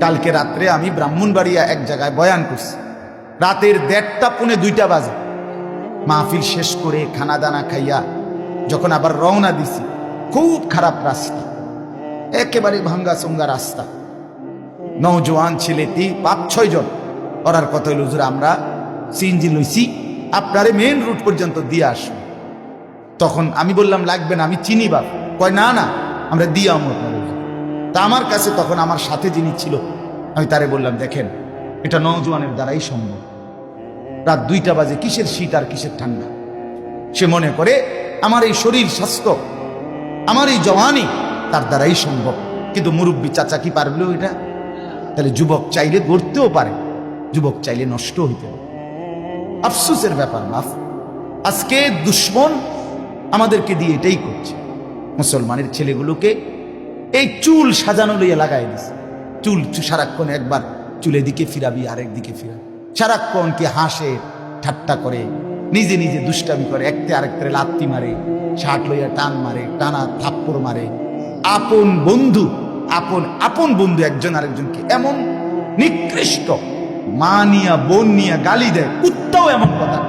কালকে রাত্রে আমি ব্রাহ্মণবাড়িয়া এক জায়গায় বয়ান করছি। রাতের দেড়টা পুনে দুইটা বাজে। মাহফিল শেষ করে খানা দানা খাইয়া যখন আবার রওনা দিছি, খুব খারাপ রাস্তা। একেবারে ভাঙ্গা চঙ্গা রাস্তা নৌজওয়ান ছেলেটি পাঁচ, ছয় জন। ওরার কথা হইল আমরা সিএনজি লইছি, আপনারে মেন রুট পর্যন্ত দিয়ে আসব। তখন আমি বললাম, লাগবে না, আমি চিনি বাপ। কয়, না না, আমরা দিয়ে আমো আপনার হুজুর। তা আমার কাছে তখন আমার সাথে যিনি ছিল, আমি তারে বললাম, দেখেন, এটা নৌজওয়ানের দ্বারাই সম্ভব। রাত দুইটা বাজে, কিসের শীত আর কিসের ঠান্ডা? সে মনে করে, আমার এই শরীর স্বাস্থ্য, আমার এই জওয়ানি তার দ্বারাই সম্ভব। কিন্তু মুরব্বী চাচা কি পারবে ওইটা তাহলে যুবক চাইলে গড়তেও পারে, যুবক চাইলে নষ্ট হইতে আফসোসের ব্যাপার মাফ আজকে দুশ্মন আমাদেরকে দিয়ে এটাই করছে। মুসলমানের ছেলেগুলোকে এই চুল সাজানো লইয়া লাগাই দিছে। চুল সারাক্ষণ একবার চুলের দিকে ফিরাবি, আরেক দিকে ফিরাবি। সারাক্ষণ কি হাসে, ঠাট্টা করে, নিজে নিজে দুষ্টামি করে, একতে আরেকতে লাত্তি মারে, শার্ট লইয়া টান মারে, টানা থাপ্পড় মারে। আপন বন্ধু, আপন আপন বন্ধু একজন আরেকজনকে এমন নিকৃষ্ট, মা নিয়া, বোন নিয়া গালি দেয়, কুত্তাও এমন কথা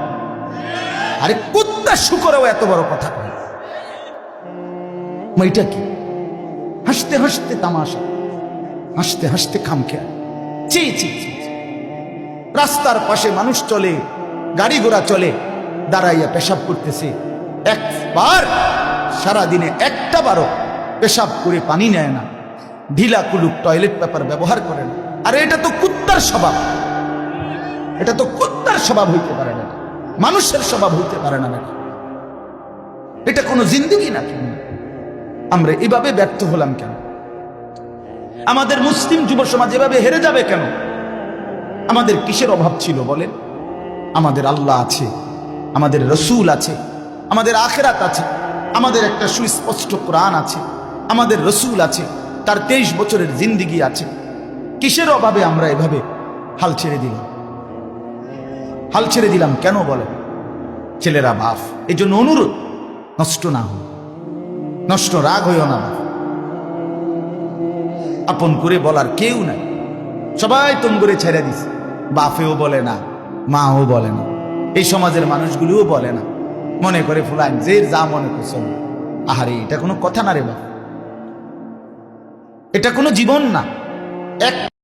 আরে কুত্তা শুকরেও এত বড় কথা এটা কি? হাসতে হাসতে তামাশা, হাসতে হাসতে খামখেয়া। চি চি। রাস্তার পাশে মানুষ চলে, গাড়ি ঘোড়া চলে, দাঁড়াইয়া পেশাব করতেছে। একবার সারাদিনে একটা বারো পেশাব করে পানি নেয় না। ঢিলা কুলুক টয়লেট পেপার ব্যবহার করে না। আরে এটা তো কুত্তার স্বভাব। এটা তো কুত্তার স্বভাব হইতে পারে না। মানুষের স্বভাব হইতে পারে না এটা কোনো জিন্দিগি নাকি? আমরা এভাবে ব্যর্থ হলাম কেন? আমাদের মুসলিম যুব সমাজ এভাবে হেরে যাবে কেন? আমাদের কিসের অভাব ছিল বলেন? আমাদের আল্লাহ আছে, আমাদের রসুল আছে, আমাদের আখেরাত আছে, আমাদের একটা সুস্পষ্ট কোরআন আছে, আমাদের রসুল আছে, তার তেইশ বছরের জিন্দিগি আছে। কিসের অভাবে আমরা এভাবে হাল ছেড়ে দিলাম? হাল ছেড়ে দিলাম কেন বলেন? ছেলেরা বাফ এই জন্য অনুরোধ, নষ্ট না হোক। নষ্ট রাগ হইও না। আপন করে বলার কেউ নাই। সবাই তুম করে ছেড়ে দিছে। বাফেও বলে না, মাও বলে না। এই সমাজের মানুষগুলিও বলে না। মনে করে ফুলান যে যা মনে করছে আহারে, এটা কোনো কথা না রে বা এটা কোনো জীবন না। এক